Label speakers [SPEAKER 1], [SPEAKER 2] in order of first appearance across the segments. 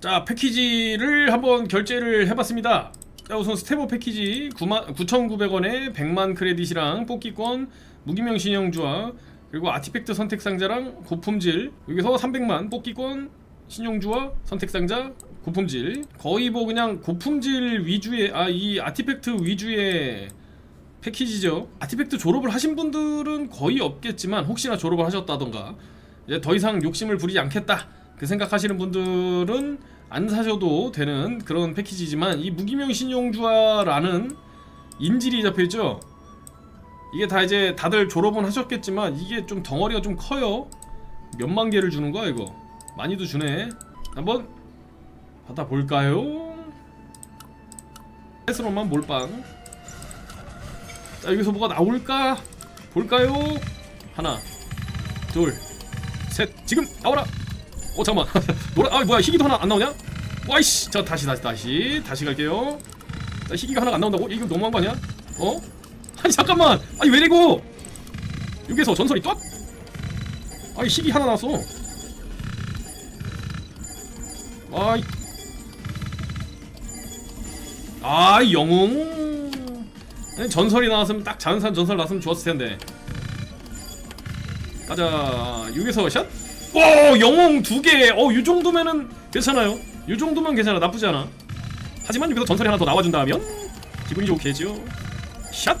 [SPEAKER 1] 자 패키지를 한번 결제를 해봤습니다. 자 우선 스테보 패키지 9,900원에 100만 크레딧이랑 뽑기권 무기명 신용주와 그리고 아티팩트 선택 상자랑 고품질 여기서 300만 뽑기권 신용주와 선택 상자 고품질. 거의 뭐 그냥 고품질 위주의 아 이 아티팩트 위주의 패키지죠. 아티팩트 졸업을 하신 분들은 거의 없겠지만 혹시나 졸업을 하셨다던가 이제 더 이상 욕심을 부리지 않겠다. 그 생각하시는 분들은 안 사셔도 되는 그런 패키지지만 이 무기명 신용주화라는 인질이 잡혀있죠? 이게 다 이제 다들 졸업은 하셨겠지만 이게 좀 덩어리가 좀 커요. 몇만 개를 주는 거야 이거? 많이도 주네. 한번 받아볼까요? 스로만 몰빵. 자 여기서 뭐가 나올까? 볼까요? 하나 둘 셋. 지금 나와라 어 잠깐만 노라 아 뭐야 희귀도 하나 안 나오냐? 와이씨 자 다시 다시 다시 다시 갈게요 자 희귀가 하나가 안 나온다고? 이거 너무한 거 아니야? 어? 아니 잠깐만 아니 왜이고 여기서 전설이 또? 아니 희귀 하나 나왔어 아이 아이 영웅 전설이 나왔으면 딱 자연산 전설 나왔으면 좋았을 텐데 가자 여기서 샷? 오 영웅 두개. 어, 이 정도면은 괜찮아요. 이 정도면 괜찮아. 나쁘지 않아. 하지만 여기서 전설이 하나 더 나와준다면 기분이 좋겠죠. 샷!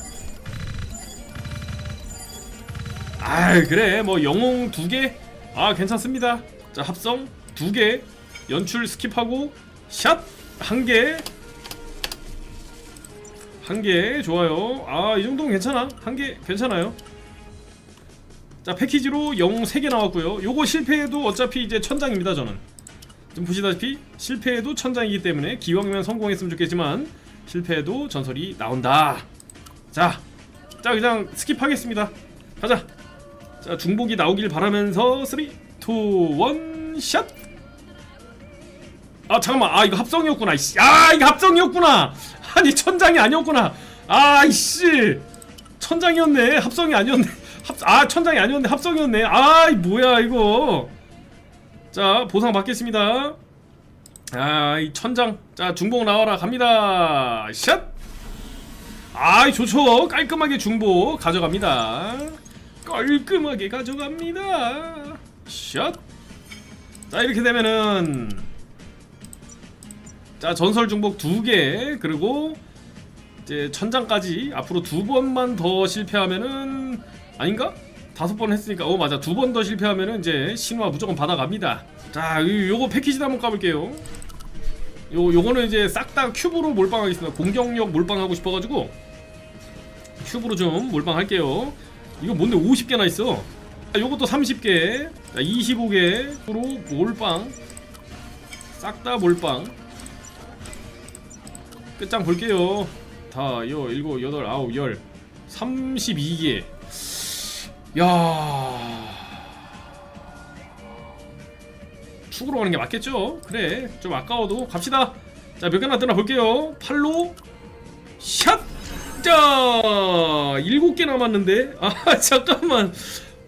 [SPEAKER 1] 아 그래. 뭐 영웅 두개아 괜찮습니다. 자 합성 두 개. 연출 스킵하고 샷! 한 개. 한 개. 좋아요. 아 이 정도면 괜찮아. 한 개 괜찮아요 자 패키지로 영웅 3개 나왔고요. 요거 실패해도 어차피 이제 천장입니다 저는. 좀 보시다시피 실패해도 천장이기 때문에 기왕이면 성공했으면 좋겠지만 실패해도 전설이 나온다. 자, 자 그냥 스킵하겠습니다. 가자. 자 중복이 나오길 바라면서 3, 2, 1 샷! 아 잠깐만. 아 이거 합성이었구나 이씨. 아 이거 합성이었구나. 아니 천장이 아니었구나. 아이씨. 천장이었네. 합성이 아니었네 합, 아 천장이 아니었네. 합성이었네. 아이 뭐야 이거. 자 보상 받겠습니다. 아이 천장. 자 중복 나와라. 갑니다. 샷! 아이 좋죠. 깔끔하게 중복 가져갑니다. 깔끔하게 가져갑니다. 샷자 이렇게 되면은 자 전설 중복 두 개 그리고 이제 천장까지 앞으로 두 번만 더 실패하면은 아닌가? 다섯 번 했으니까. 어 맞아. 두 번 더 실패하면은 이제 신화 무조건 받아갑니다. 자 요- 요거 패키지도 한번 까볼게요. 요 요거는 이제 싹 다 큐브로 몰빵하겠습니다. 공격력 몰빵하고 싶어가지고. 큐브로 좀 몰빵할게요. 이거 뭔데 50개나 있어. 자, 요것도 30개. 자 25개로 몰빵. 싹 다 몰빵. 끝장 볼게요. 다, 여, 일곱, 여덟, 아홉, 열. 32개 야. 축으로 가는 게 맞겠죠? 그래 좀 아까워도 갑시다. 자 몇 개나 뜨나 볼게요. 팔로 샷! 자 일곱 개 남았는데. 아 잠깐만.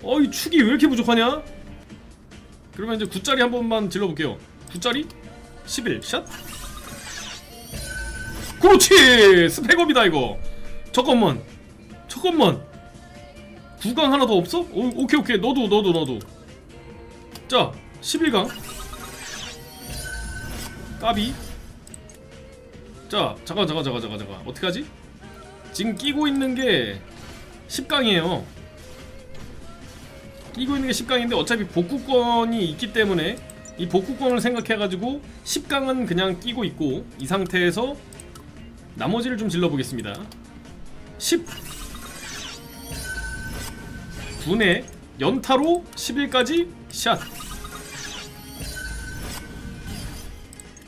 [SPEAKER 1] 어이 축이 왜 이렇게 부족하냐? 그러면 이제 9짜리 한 번만 질러볼게요. 9짜리? 11 샷! 그렇지! 스펙업이다 이거. 잠깐만. 잠깐만 구강 하나 더 없어? 오, 오케이 오케이. 너도 너도 너도. 자 11강. 까비. 자 잠깐 잠깐 잠깐 잠깐 잠깐 어떡하지? 지금 끼고 있는 게 10강이에요. 끼고 있는 게 10강인데 어차피 복구권이 있기 때문에 이 복구권을 생각해가지고 10강은 그냥 끼고 있고 이 상태에서 나머지를 좀 질러보겠습니다. 10 분의 연타로 11까지 샷.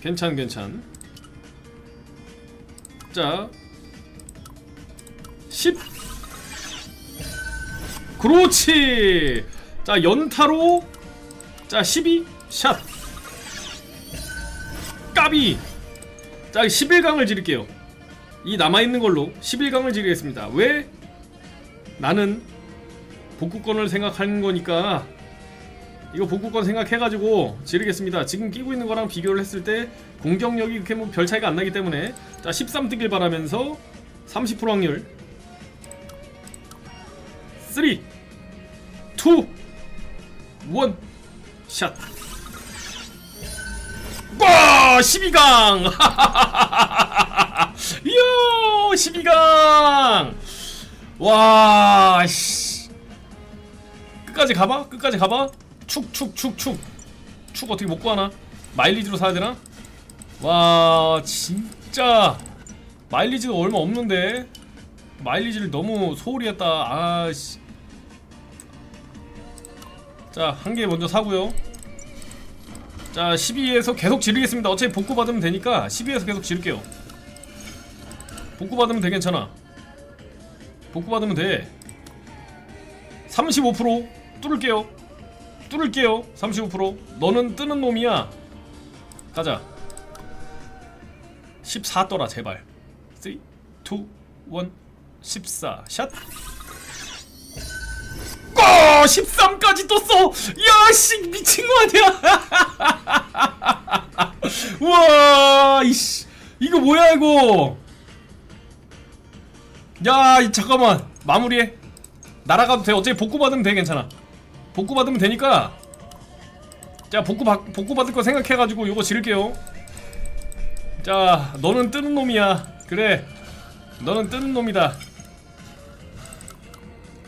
[SPEAKER 1] 괜찮 괜찮. 자 10 그렇지. 자 연타로 자 12 샷. 까비. 자 11강을 지를게요. 이 남아있는 걸로 11강을 지르겠습니다. 왜? 나는 복구권을 생각하는 거니까 이거 복구권 생각해가지고 지르겠습니다. 지금 끼고 있는 거랑 비교를 했을 때 공격력이 그렇게 뭐 별 차이가 안 나기 때문에 자 13 뜨길 바라면서 30% 확률 3 2 1 샷. 와 12강 이야 12강 와 씨. 끝까지 가봐? 끝까지 가봐? 축 축 축 축. 축 어떻게 못 구하나? 마일리지로 사야 되나? 와 진짜. 마일리지도 얼마 없는데. 마일리지를 너무 소홀히 했다. 아씨. 자 한 개 먼저 사고요. 자 12에서 계속 지르겠습니다. 어차피 복구 받으면 되니까 12에서 계속 지를게요. 복구 받으면 되 괜찮아. 복구 받으면 돼 35% 뚫을게요 뚫을게요 35% 너는 뜨는 놈이야 가자 14 떠라 제발 3 2 1 14 샷. 고! 13까지 떴어! 야, 씨, 미친 거 아니야? 우와, 이씨. 이거 뭐야, 이거? 야, 이, 잠깐만. 마무리해. 날아가도 돼. 어차피 복구 받으면 돼, 괜찮아. 복구 받으면 되니까. 자, 복구 받, 복구 받을 거 생각해가지고 요거 지를게요. 자, 너는 뜨는 놈이야. 그래. 너는 뜨는 놈이다.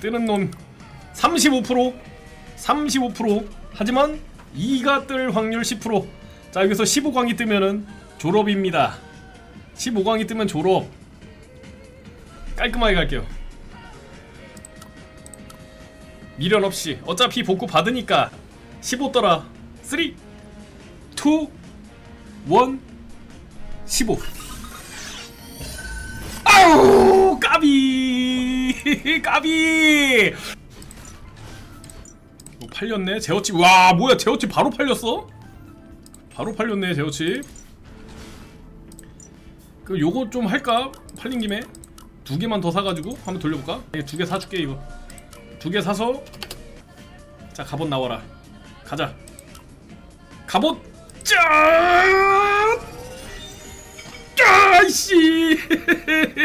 [SPEAKER 1] 뜨는 놈 35% 35% 하지만 2가 뜰 확률 10%. 자, 여기서 15광이 뜨면은 졸업입니다. 15광이 뜨면 졸업. 깔끔하게 갈게요. 미련 없이 어차피 복구 받으니까 15 떠라. 3 2 1 15 아우 까비 까비 뭐 팔렸네 제어칩 와 뭐야 제어칩 바로 팔렸어? 바로 팔렸네 제어칩 그 요거 좀 할까? 팔린 김에 두 개만 더 사가지고 한번 돌려볼까? 두 개 사줄게 이거 두 개 사서 자 갑옷 나와라. 가자. 갑옷 짠! 아이씨